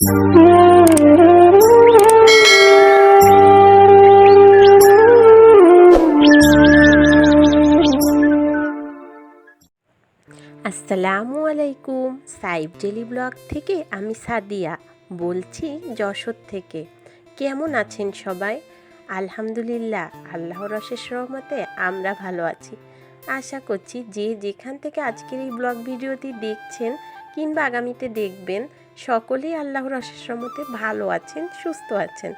আসসালামু আলাইকুম। সাইব daily blog থেকে আমি সাদিয়া বলছি যশোর থেকে। কেমন আছেন সবাই? আলহামদুলিল্লাহ, আল্লাহর অশেষ রহমতে আমরা ভালো আছি। আশা করছি যে যেখান থেকে আজকের এই ব্লগ ভিডিওটি দেখছেন কিংবা আগামীতে দেখবেন সকলেই আল্লাহর রহমতে ভালো আছেন, সুস্থ আছেন।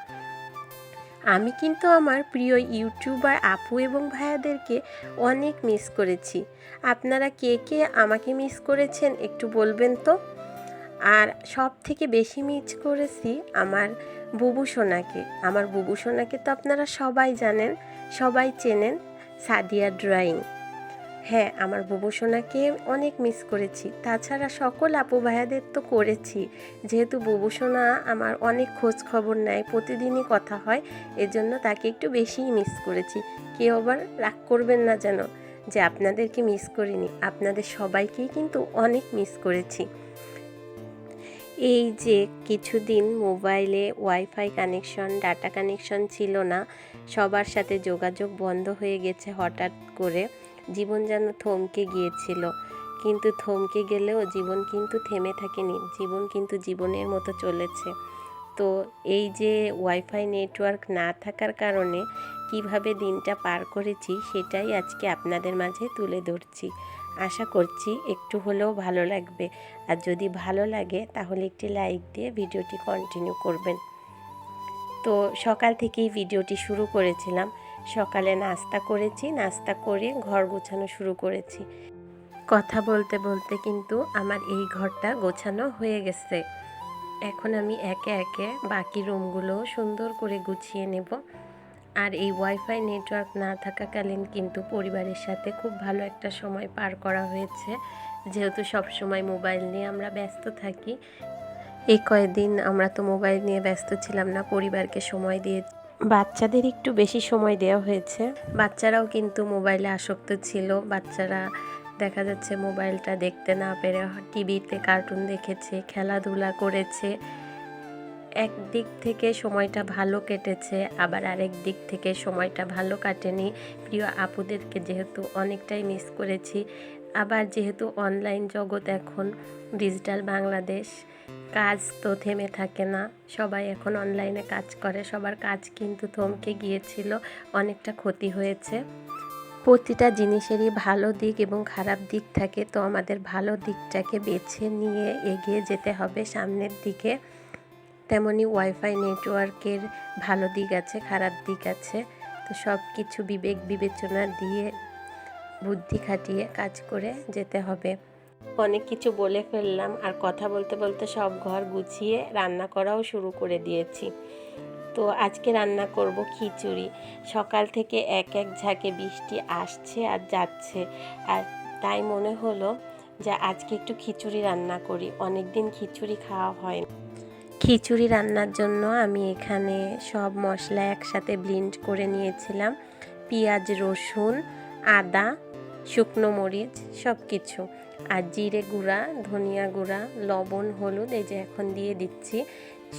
আমি কিন্তু আমার প্রিয় ইউটিউবার আপু এবং ভাইয়াদেরকে অনেক মিস করেছি। আপনারা কে কে আমাকে মিস করেছেন একটু বলবেন তো? আর সব থেকে বেশি মিস করেছি আমার বুবু সোনাকে। আমার বুবু সোনাকে তো আপনারা সবাই জানেন, সবাই চেনেন, সাদিয়া ড্রয়িং। হ্যাঁ আমার বুবু সোনাকে অনেক মিস করেছি। তাছাড়া সকল আপু ভাইয়াদের তো করেছি। যেহেতু বুবু সোনা আমার অনেক খোঁজ খবর নেয়, প্রতিদিনই কথা হয়, এজন্য তাকে একটু বেশিই মিস করেছি। কেউ আবার রাগ করবেন না যেন, যে আপনাদেরকে মিস করিনি। আপনাদের সবাইকেই কিন্তু অনেক মিস করেছি। এই যে কিছুদিন মোবাইলে ওয়াইফাই কানেকশন, ডাটা কানেকশন ছিল না, সবার সাথে যোগাযোগ বন্ধ হয়ে গেছে হঠাৎ করে। জীবন যেন থমকে গিয়েছিল। কিন্তু থমকে গেলেও জীবন কিন্তু থেমে থাকেনি। জীবন কিন্তু জীবনের মতো চলেছে। তো এই যে ওয়াইফাই নেটওয়ার্ক না থাকার কারণে কীভাবে দিনটা পার করেছি সেটাই আজকে আপনাদের মাঝে তুলে ধরছি। আশা করছি একটু হলেও ভালো লাগবে। আর যদি ভালো লাগে তাহলে একটি লাইক দিয়ে ভিডিওটি কন্টিনিউ করবেন। তো সকাল থেকেই ভিডিওটি শুরু করেছিলাম। সকালে নাস্তা করেছি, নাস্তা করে ঘর গোছানো শুরু করেছি। কথা বলতে বলতে কিন্তু আমার এই ঘরটা গোছানো হয়ে গেছে। এখন আমি একে একে বাকি রুমগুলো সুন্দর করে গুছিয়ে নেব। আর এই ওয়াইফাই নেটওয়ার্ক না থাকাকালীন কিন্তু পরিবারের সাথে খুব ভালো একটা সময় পার করা হয়েছে। যেহেতু সব সময় মোবাইল নিয়ে আমরা ব্যস্ত থাকি, এই কয়েকদিন আমরা তো মোবাইল নিয়ে ব্যস্ত ছিলাম না, পরিবারকে সময় দিয়ে বাচ্চাদের একটু বেশি সময় দেওয়া হয়েছে। বাচ্চারাও কিন্তু মোবাইলে আসক্ত ছিল। বাচ্চারা দেখা যাচ্ছে মোবাইলটা দেখতে না পেরে টিভিতে কার্টুন দেখেছে, খেলাধুলা করেছে। এক দিক থেকে সময়টা ভালো কেটেছে, আবার আরেক দিক থেকে সময়টা ভালো কাটেনি। প্রিয় আপুদেরকে যেহেতু অনেকটাই মিস করেছি আবার যেহেতু অনলাইন জগৎ এখন ডিজিটাল বাংলাদেশ, কাজ তো থেমে থাকে না। সবাই এখন অনলাইনে কাজ করে, সবার কাজ কিন্তু থমকে গিয়েছিল, অনেকটা ক্ষতি হয়েছে। প্রতিটা জিনিসেরই ভালো দিক এবং খারাপ দিক থাকে, তো আমাদের ভালো দিকটাকে বেছে নিয়ে এগিয়ে যেতে হবে সামনের দিকে। তেমনই ওয়াইফাই নেটওয়ার্কের ভালো দিক আছে, খারাপ দিক আছে, তো সব কিছু বিবেক বিবেচনা দিয়ে বুদ্ধি খাটিয়ে কাজ করে যেতে হবে। অনেক কিছু বলে ফেললাম আর কথা বলতে বলতে সব ঘর গুছিয়ে রান্না করাও শুরু করে দিয়েছি। তো আজকে রান্না করব খিচুড়ি। সকাল থেকে এক এক ঝাঁকে বৃষ্টি আসছে আর যাচ্ছে। আর তাই মনে হলো যে আজকে একটু খিচুড়ি রান্না করি। অনেক দিন খিচুড়ি খাওয়া হয় না খিচুড়ি রান্নার জন্য আমি এখানে সব মশলা একসাথে ব্লিন্ড করে নিয়েছিলাম। পেঁয়াজ রসুন আদা শুকনো মরিচ সব কিছু আর জিরে গুঁড়া, ধনিয়া গুঁড়া, লবণ, হলুদ, এই যে এখন দিয়ে দিচ্ছি।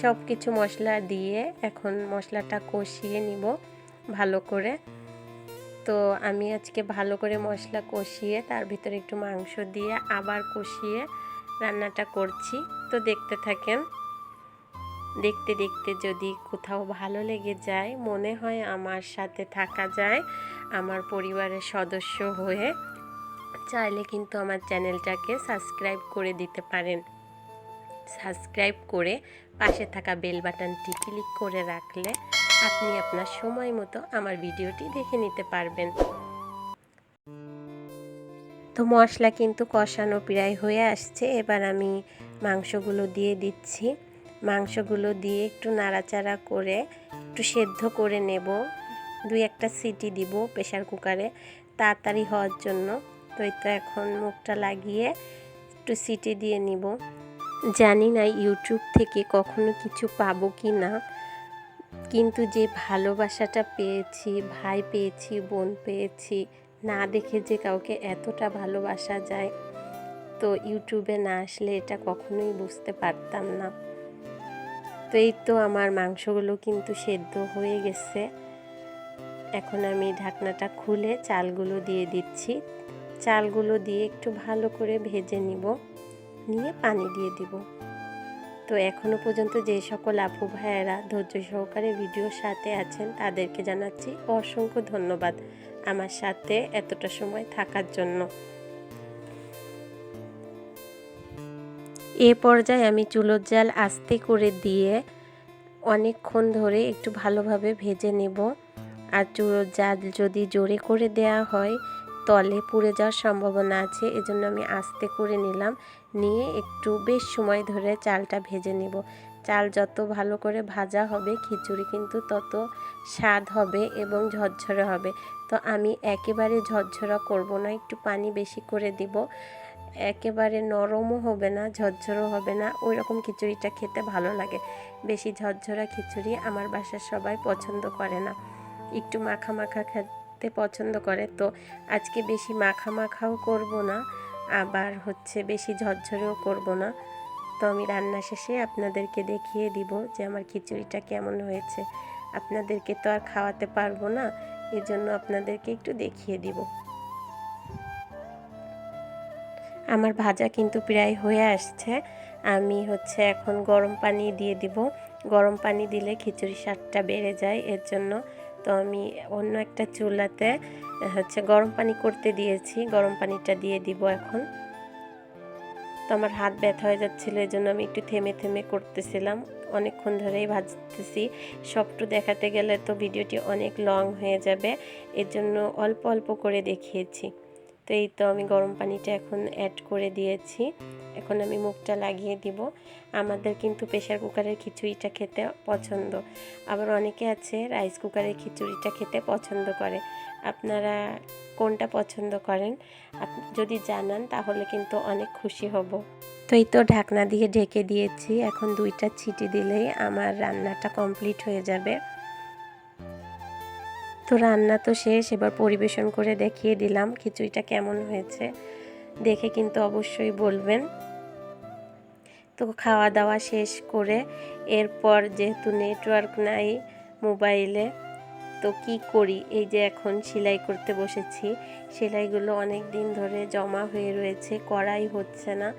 সব কিছু মশলা দিয়ে এখন মশলাটা কষিয়ে নিব ভালো করে। তো আমি আজকে ভালো করে মশলা কষিয়ে, তার ভিতরে একটু মাংস দিয়ে আবার কষিয়ে রান্নাটা করছি। তো দেখতে থাকেন, দেখতে দেখতে যদি কোথাও ভালো লেগে যায়, মনে হয় আমার সাথে থাকা যায়। আমার পরিবারের সদস্য হয়ে চাইলে কিন্তু আমার চ্যানেলটাকে সাবস্ক্রাইব করে দিতে পারেন। সাবস্ক্রাইব করে পাশে থাকা বেল বাটনটি ক্লিক করে রাখলে আপনি আপনার সময় মতো আমার ভিডিওটি দেখে নিতে পারবেন। তো মশলা কিন্তু কষানো প্রায় হয়ে আসছে। এবার আমি মাংসগুলো দিয়ে দিচ্ছি। মাংসগুলো দিয়ে একটু নাড়াচাড়া করে একটু সেদ্ধ করে নেব। দুই একটা সিটি দিব প্রেশার কুকারে তাড়াতাড়ি হওয়ার জন্য। তো এই তো এখন মুখটা লাগিয়ে একটু সিটি দিয়ে নিব। জানি না ইউটিউব থেকে কখনো কিছু পাবো কি না। কিন্তু যে ভালোবাসাটা পেয়েছি, ভাই পেয়েছি, বোন পেয়েছি, না দেখে যে কাউকে এতটা ভালোবাসা যায়, তো ইউটিউবে না আসলে এটা কখনোই বুঝতে পারতাম না। তো এই তো আমার মাংসগুলো কিন্তু সেদ্ধ হয়ে গেছে। এখন আমি ঢাকনাটা খুলে চালগুলো দিয়ে দিচ্ছি। চালগুলো দিয়ে একটু ভালো করে ভেজে নিব। নিয়ে পানি দিয়ে দিব। তো এখনও পর্যন্ত যে সকল আপু ভাইয়েরা ধৈর্য সহকারে ভিডিওর সাথে আছেন, তাদেরকে জানাচ্ছি অসংখ্য ধন্যবাদ আমার সাথে এতটা সময় থাকার জন্য। এ পর্যায়ে আমি চুলোর জাল আস্তে করে দিয়ে অনেকক্ষণ ধরে একটু ভালোভাবে ভেজে নেব। আর চুলোর জাল যদি জোরে করে দেয়া হয়, তলে পুড়ে যাওয়ার সম্ভাবনা আছে, এজন্য আমি আস্তে করে নিলাম। নিয়ে একটু বেশ সময় ধরে চালটা ভেজে নেব। চাল যত ভালো করে ভাজা হবে, খিচুড়ি কিন্তু তত স্বাদ হবে এবং ঝরঝরে হবে। তো আমি একেবারে ঝরঝরা করব না, একটু পানি বেশি করে দিব। একেবারে নরমও হবে না, ঝরঝরও হবে না ওই রকম খিচুড়িটা খেতে ভালো লাগে। বেশি ঝরঝরা খিচুড়ি আমার বাসার সবাই পছন্দ করে না। একটু মাখা মাখা খেতে পছন্দ করে, তো আজকে বেশি মাখা মাখাও করব না, আবার হচ্ছে বেশি ঝরঝরেও করব না। তো আমি রান্না শেষে আপনাদেরকে দেখিয়ে দিব যে আমার খিচুড়িটা কেমন হয়েছে। আপনাদেরকে তো আর খাওয়াতে পারব না, এজন্য আপনাদেরকে একটু দেখিয়ে দিব। আমার ভাজা কিন্তু প্রায় হয়ে আসছে, আমি হচ্ছে এখন গরম পানি দিয়ে দিব। গরম পানি দিলে খিচুড়ি স্বাদটা বেড়ে যায়, এর জন্য তো আমি অন্য একটা চুলাতে হচ্ছে গরম পানি করতে দিয়েছি। গরম পানিটা দিয়ে দিব এখন। তো আমার হাত ব্যথা হয়ে যাচ্ছিল এই জন্য আমি একটু থেমে থেমে করতেছিলাম। অনেকক্ষণ ধরেই ভাজতেছি। সবটু দেখাতে গেলে তো ভিডিওটি অনেক লং হয়ে যাবে। এর জন্য অল্প অল্প করে দেখিয়েছি। তো এই তো আমি গরম পানিটা এখন অ্যাড করে দিয়েছি। এখন আমি মুখটা লাগিয়ে দিব। আমাদের কিন্তু প্রেশার কুকারের খিচুড়িটা খেতে পছন্দ। আবার অনেকে আছে রাইস কুকারের খিচুড়িটা খেতে পছন্দ করে। আপনারা কোনটা পছন্দ করেন? যদি জানান তাহলে কিন্তু অনেক খুশি হব। তো এই তো ঢাকনা দিয়ে ঢেকে দিয়েছি। এখন দুইটা ছিটি দিলেই আমার রান্নাটা কমপ্লিট হয়ে যাবে। তো রান্না তো শেষ, এবার পরিবেশন করে দেখিয়ে দিলাম খিচুড়িটা কেমন হয়েছে। দেখে কিন্তু অবশ্যই বলবেন। তো খাওয়া দাওয়া শেষ করে এরপর যেহেতু নেটওয়ার্ক নাই মোবাইলে তো কি করি? এই যে এখন সেলাই করতে বসেছি। সেলাইগুলো অনেক দিন ধরে জমা হয়ে রয়েছে, করাই হচ্ছে না।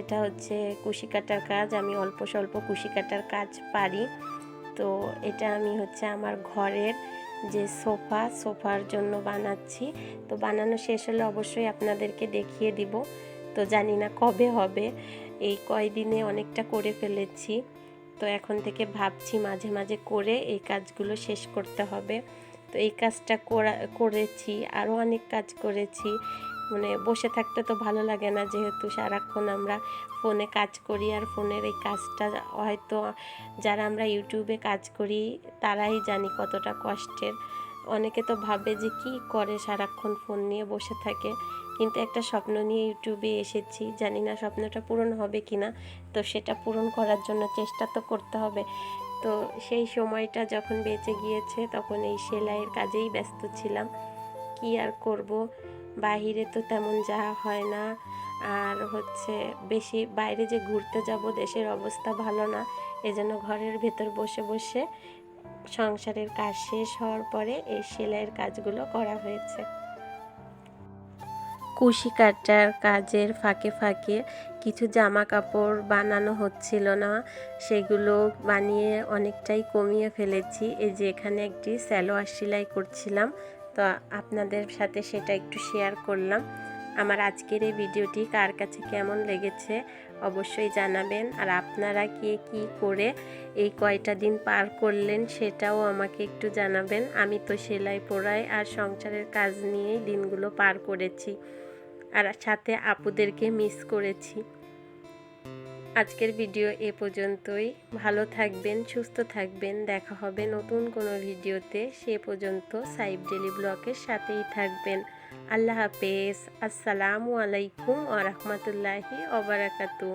এটা হচ্ছে কুশি কাটার কাজ, আমি অল্প স্বল্প কুশি কাটার কাজ পারি। তো এটা আমি হচ্ছে আমার ঘরের যে সোফা, সোফার জন্য বানাচ্ছি। তো বানানো শেষ হলে অবশ্যই আপনাদেরকে দেখিয়ে দিব। তো জানি না কবে হবে। এই কয়দিনে অনেকটা করে ফেলেছি। তো এখন থেকে ভাবছি মাঝে মাঝে করে এই কাজগুলো শেষ করতে হবে। তো এই কাজটা করা, করেছি আরও অনেক কাজ করেছি। মানে বসে থাকতে তো ভালো লাগে না যেহেতু সারাক্ষণ আমরা ফোনে কাজ করি আর ফোনের এই কাজটা হয়তো যারা আমরা ইউটিউবে কাজ করি তারাই জানি কতটা কষ্টের। অনেকে তো ভাবে যে কি করে সারাক্ষণ ফোন নিয়ে বসে থাকে। কিন্তু একটা স্বপ্ন নিয়ে ইউটিউবে এসেছি, জানি না স্বপ্নটা পূরণ হবে কি না তো সেটা পূরণ করার জন্য চেষ্টা তো করতে হবে। তো সেই সময়টা যখন বেঁচে গিয়েছে তখন এই সেলাইয়ের কাজেই ব্যস্ত ছিলাম। কি আর করব? বাহিরে তো তেমন যাওয়া হয় না। আর হচ্ছে বেশি বাইরে যে ঘুরতে যাব দেশের অবস্থা ভালো না, এজন্য ঘরের ভেতর বসে বসে সংসারের কাজ শেষ হওয়ার পরে এই সেলাইয়ের কাজগুলো করা হয়েছে। কুশি কাটার কাজের ফাঁকে ফাঁকে কিছু জামা কাপড় বানানো হচ্ছিল না, সেগুলো বানিয়ে অনেকটাই কমিয়ে ফেলেছি। এই যে এখানে একটি স্যালোয়ার সেলাই করছিলাম তো আপনাদের সাথে সেটা একটু শেয়ার করলাম। আমার আজকের এই ভিডিওটি কার কাছে কেমন লেগেছে অবশ্যই জানাবেন। আর আপনারা কে কি করে এই কয়টা দিন পার করলেন সেটাও আমাকে একটু জানাবেন। আমি তো সেলাই পোড়াই আর সংসারের কাজ নিয়েই দিনগুলো পার করেছি। আর সাথে আপুদেরকে মিস করেছি। আজকের ভিডিও এ পর্যন্তই। ভালো থাকবেন, সুস্থ থাকবেন। দেখা হবে নতুন কোনো ভিডিওতে। সে পর্যন্ত সাইব ডেলি ব্লকের সাথেই থাকবেন। আল্লাহ হাফেজ। আসসালামু আলাইকুম আ রহমতুল্লাহি ওবরাকাতু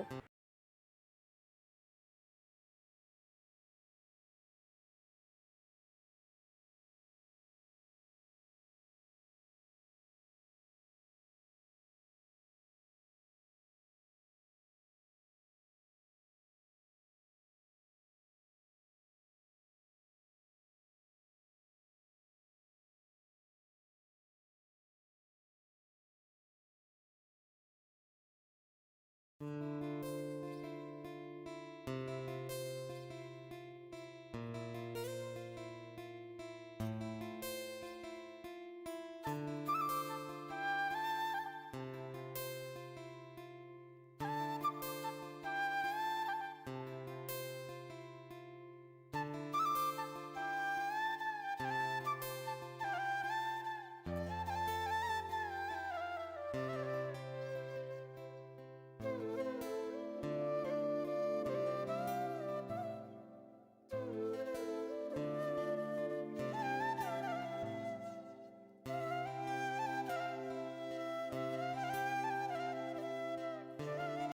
Mm-hmm.